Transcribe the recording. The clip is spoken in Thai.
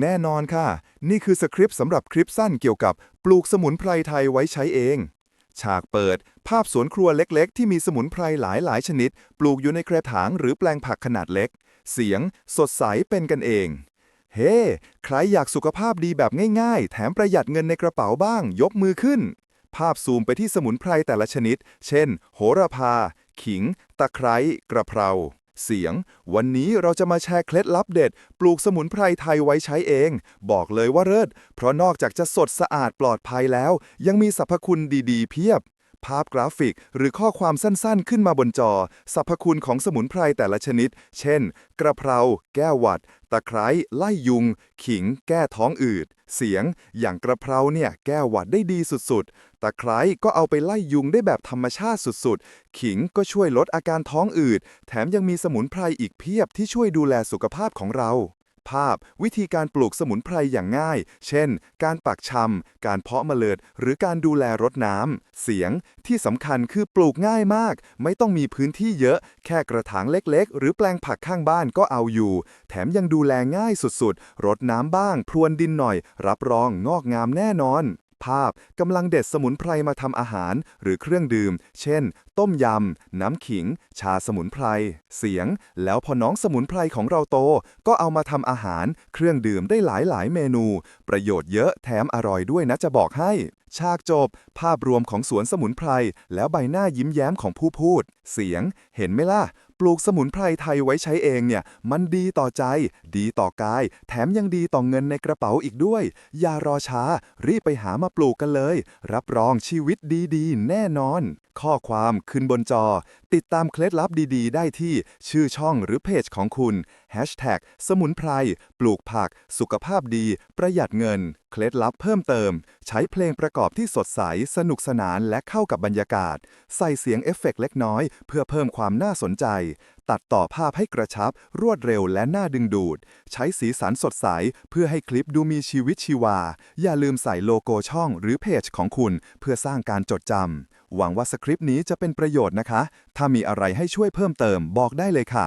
แน่นอนค่ะ นี่คือสคริปต์สำหรับคลิปสั้นเกี่ยวกับปลูกสมุนไพรไทยไว้ใช้เอง ฉากเปิด ภาพสวนครัวเล็กๆ ที่มีสมุนไพรหลายหลายๆชนิด ปลูกอยู่ในกระถางหรือแปลงผักขนาดเล็ก เสียง สดใสเป็นกันเอง เฮ้ใครอยากสุขภาพดีแบบง่ายๆ แถมประหยัดเงินในกระเป๋าบ้าง ยกมือขึ้น ภาพซูมไปที่สมุนไพรแต่ละชนิด เช่น โหระพา ขิง ตะไคร้ กระเพรา เสียง วันนี้เราจะมาแชร์เคล็ดลับเด็ด ปลูกสมุนไพรไทยไว้ใช้เอง บอกเลยว่าเลิศเพราะนอกจากจะสดสะอาดปลอดภัยแล้ว ยังมีสรรพคุณดีๆ เพียบ ภาพกราฟิก หรือข้อความสั้นๆ ขึ้นมาบนจอ สรรพคุณของสมุนไพรแต่ละชนิด เช่น กระเพรา แก้หวัด ตะไคร้ ไล่ยุง ขิง แก้ท้องอืด เสียง อย่างกระเพราเนี่ย แก้หวัดได้ดีสุดๆ ตะไคร้ก็เอาไปไล่ยุงได้แบบธรรมชาติสุดๆ ขิงก็ช่วยลดอาการท้องอืด แถมยังมีสมุนไพรอีกเพียบที่ช่วยดูแลสุขภาพของเรา ภาพ วิธีการปลูกสมุนไพรอย่างง่าย เช่น การปักชำ การเพาะเมล็ด หรือการดูแลรดน้ำ เสียง ที่สำคัญคือปลูกง่ายมาก ไม่ต้องมีพื้นที่เยอะ แค่กระถางเล็กๆ หรือแปลงผักข้างบ้านก็เอาอยู่ แถมยังดูแลง่ายสุดๆ รดน้ำบ้าง พรวนดินหน่อย รับรองงอกงามแน่นอน ภาพกำลังเด็ดสมุนไพรมาทำอาหารหรือเครื่องดื่ม เช่น ต้มยำ น้ำขิง ชาสมุนไพร เสียง แล้วพอน้องสมุนไพรของเราโต ก็เอามาทำอาหาร เครื่องดื่มได้หลายหลายเมนู ประโยชน์เยอะแถมอร่อยด้วยนะจะบอกให้ ฉากจบ ภาพรวมของสวนสมุนไพร แล้วใบหน้ายิ้มแย้มของผู้พูด เสียง เห็นไหมล่ะ ปลูกสมุนไพรไทยไว้ใช้เองเนี่ย มันดีต่อใจ ดีต่อกาย แถมยังดีต่อเงินในกระเป๋าอีกด้วย อย่ารอช้า รีบไปหามาปลูกกันเลย รับรองชีวิตดีๆ แน่นอน ข้อความขึ้นบนจอ ติดตามเคล็ดลับดีๆ ได้ที่ชื่อช่องหรือเพจของคุณ Hashtag สมุนไพร ปลูกผัก สุขภาพดี ประหยัดเงิน เคล็ดลับเพิ่มเติม ใช้เพลงประกอบที่สดใส สนุกสนานและเข้ากับบรรยากาศ ใส่เสียงเอฟเฟกต์เล็กน้อย เพื่อเพิ่มความน่าสนใจ ตัดต่อภาพให้กระชับ รวดเร็วและน่าดึงดูด ใช้สีสันสดใส เพื่อให้คลิปดูมีชีวิตชีวา อย่าลืมใส่โลโก้ช่องหรือเพจของคุณ เพื่อสร้างการจดจำหวังว่าสคริปต์นี้จะเป็นประโยชน์นะคะ ถ้ามีอะไรให้ช่วยเพิ่มเติมบอกได้เลยค่ะ